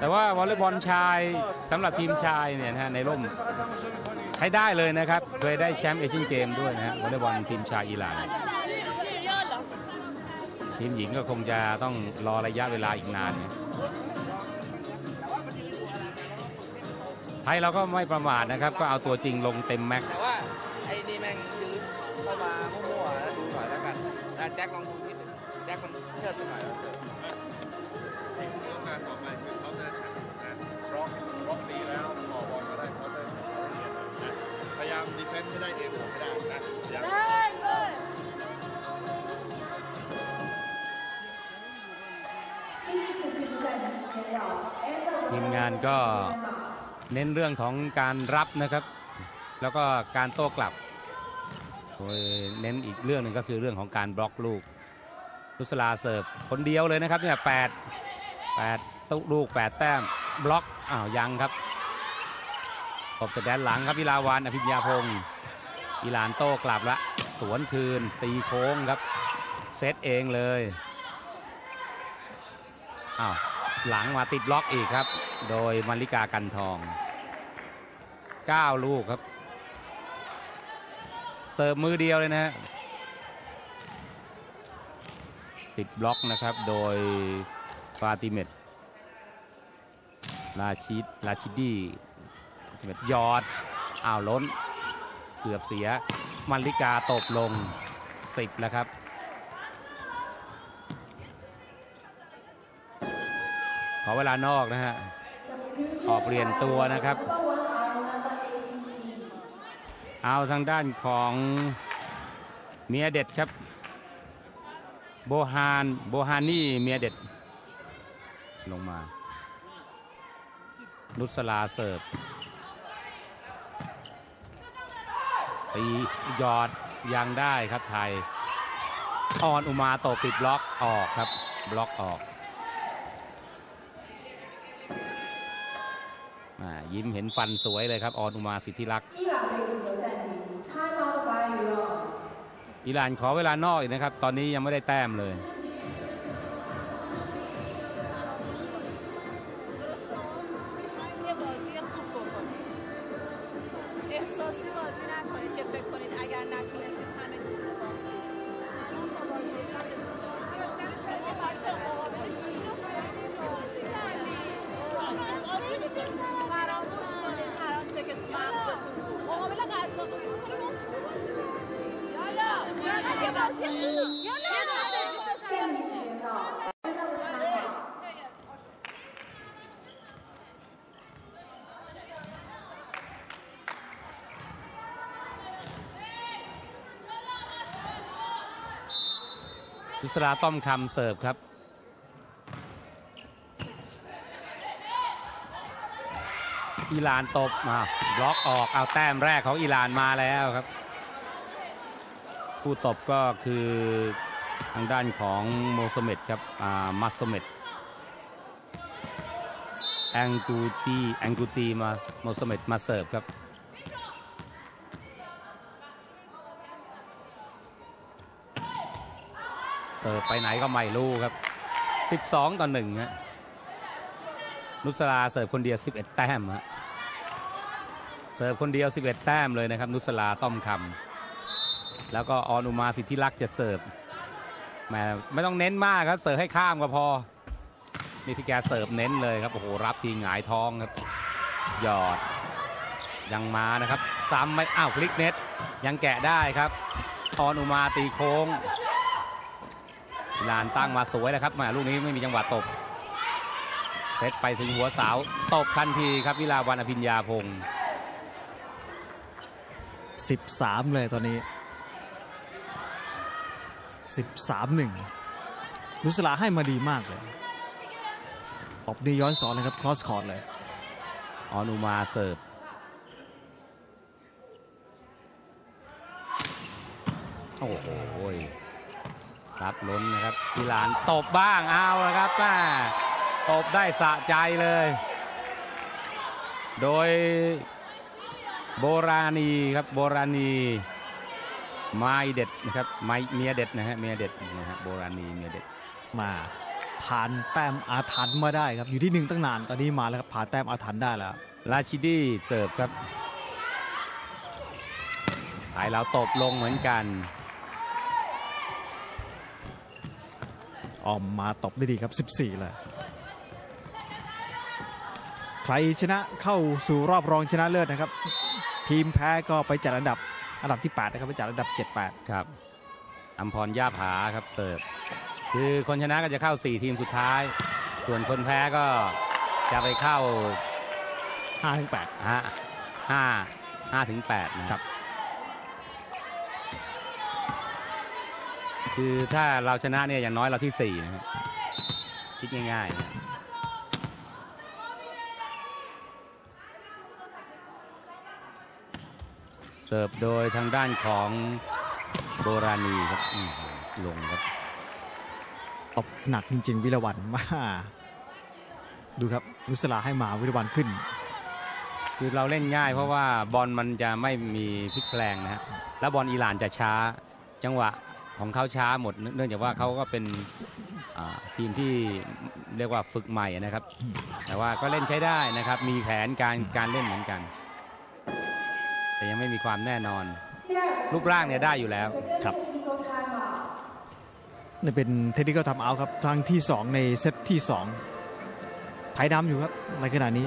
แต่ว่าวอลเลย์บอลชายสำหรับทีมชายเนี่ยนะฮะในร่มใช้ได้เลยนะครับเคยได้แชมป์เอเชียนเกมด้วยนะฮะวอลเลย์บอลทีมชายอิหร่านทีมหญิงก็คงจะต้องรอระยะเวลาอีกนานไทยเราก็ไม่ประมาทนะครับ ก็เอาตัวจริงลงเต็มแม็กซ์แต่ว่าไอ้นี่แม่งยืนเข้ามามั่วๆแล้วดูหน่อยแล้วกันแจ็คลองดูนิดแจ็คมันเชิดไปหน่อย ทีมงานก็เน้นเรื่องของการรับนะครับ แล้วก็การโต้กลับโดยเน้นอีกเรื่องหนึ่งก็คือเรื่องของการบล็อกลูกลุสลาเสิร์ฟคนเดียวเลยนะครับเนี่ยแปดแปดตุลูกแปดแต้มบล็อกอ้าวยังครับตบจากแดนหลังครับวิลาวานอภิญญาพงศ์อิหลานโต้กลับละสวนคืนตีโค้งครับ เซตเองเลยอ้าว หลังมาติดล็อกอีกครับ โดยมาริกากันทอง 9 ลูกครับ เสิร์ฟมือเดียวเลยนะฮะติดบล็อกนะครับโดยฟาติเมตลาชิดลาชิดดีฟาติเมตยอดอ้าวล้น เกือบเสียมาริกาตบลง 10 แล้วครับ อเวลานอกนะฮะออเปลี่ยนตัวนะครับ เอาทางด้านของเมียเด็ดครับ โบฮานโบฮานี่เมียเด็ด ลงมา นุสลาเสิร์ฟตียอดยังได้ครับไทยออนอุมาโตปิดบล็อกออกครับ บล็อกออก ยิ้มเห็นฟันสวยเลยครับออนอุมาสิทธิรักษ์อิหร่านขอเวลานอกอีกนะครับ ตอนนี้ยังไม่ได้แต้มเลย อิสราต้อมคำเสิร์ฟครับ อิหร่านตบมาบล็อกออกเอาแต้มแรกของอิหร่านมาแล้วครับ ผู้ตบก็คือทางด้านของโมสเมดครับอ่ามัสเมดแองกูตีแองกูตีมาโมสเมดมาเสิร์ฟครับเสิร์ฟไปไหนก็ไม่รู้ครับ 12 ต่อ1ฮะนุสลาเสิร์ฟคนเดียว 11 แต้มฮะเสิร์ฟคนเดียว 11 แต้มเลยนะครับ นุสลาต้อมคำ แล้วก็ออนุมาสิทธิรักษ์จะเสิร์ฟแมไม่ต้องเน้นมากครับ เสิร์ฟให้ข้ามก็พอ นี่ที่แกเสิร์ฟเน้นเลยครับ โอ้โห รับทีหงายท้องครับ หยอด ยังมานะครับ ซ้ำไม่ อ้าวคลิกเน็ต ยังแกะได้ครับ ออนุมาตีโค้งลานตั้งมาสวยนะครับแมาลูกนี้ไม่มีจังหวะตบเซตไปถึงหัวเสาตบทันทีครับวิลาวันอภิญญาพงศ์13 เลยตอนนี้ 13 1นุสลาให้มาดีมากเลยตบนี่ย้อนสอนเลยครับครอสคอร์ดเลยออนุมาเสิร์ฟโอ้โหรับล้นนะครับวิลานตบบ้างเอาละครับแม่ตบได้สะใจเลย โดยโบราณีครับโบราณี ไม้เด็ดนะครับไม้เมียเด็ดนะฮะเมียเด็ดนะฮะโบราณีเมียเด็ดมาผ่านแต้มอาถรรพ์มาได้ครับอยู่ที่หนึ่งตั้งนานตอนนี้มาแล้วครับผ่านแต้มอาถรรพ์ได้แล้วราชิดีเสิร์ฟครับไทยเราตบลงเหมือนกันออมมาตบได้ดีครับ 14 เลย ใครชนะเข้าสู่รอบรองชนะเลิศนะครับ ทีมแพ้ก็ไปจัดอันดับ อันดับที่8นะครับไปจัดอันดับ7ครับอัมพรย่าผาครับเสิร์ฟคือคนชนะก็จะเข้า 4 ทีมสุดท้าย ส่วนคนแพ้ก็จะไปเข้า8 5ถึง8ห้าห้าห้าถึงแปดนะครับ คือถ้าเราชนะเนี่ยอย่างน้อยเราที่สี่นะครับคิดง่ายๆนะ เสิร์ฟโดยทางด้านของโบราณีครับอื้อหือลงครับตบหนักจริงๆวิรวันมาดูครับนุสลาให้มาวิรวันขึ้น คือเราเล่นง่ายเพราะว่าบอลมันจะไม่มีพลิกแปลงนะฮะแล้วบอลอิหร่านจะช้าจังหวะของเขาช้าหมด เนื่องจากว่าเขาก็เป็นอ่าทีมที่เรียกว่าฝึกใหม่นะครับ แต่ว่าก็เล่นใช้ได้นะครับ มีแผนการการเล่นเหมือนกัน แต่ยังไม่มีความแน่นอน รูปร่างเนี่ยได้อยู่แล้วครับนี่เป็นเทคนิคทำเอาครับ ครั้งที่ 2 ในเซตที่ 2 ไทยดำอยู่ครับในขณะนี้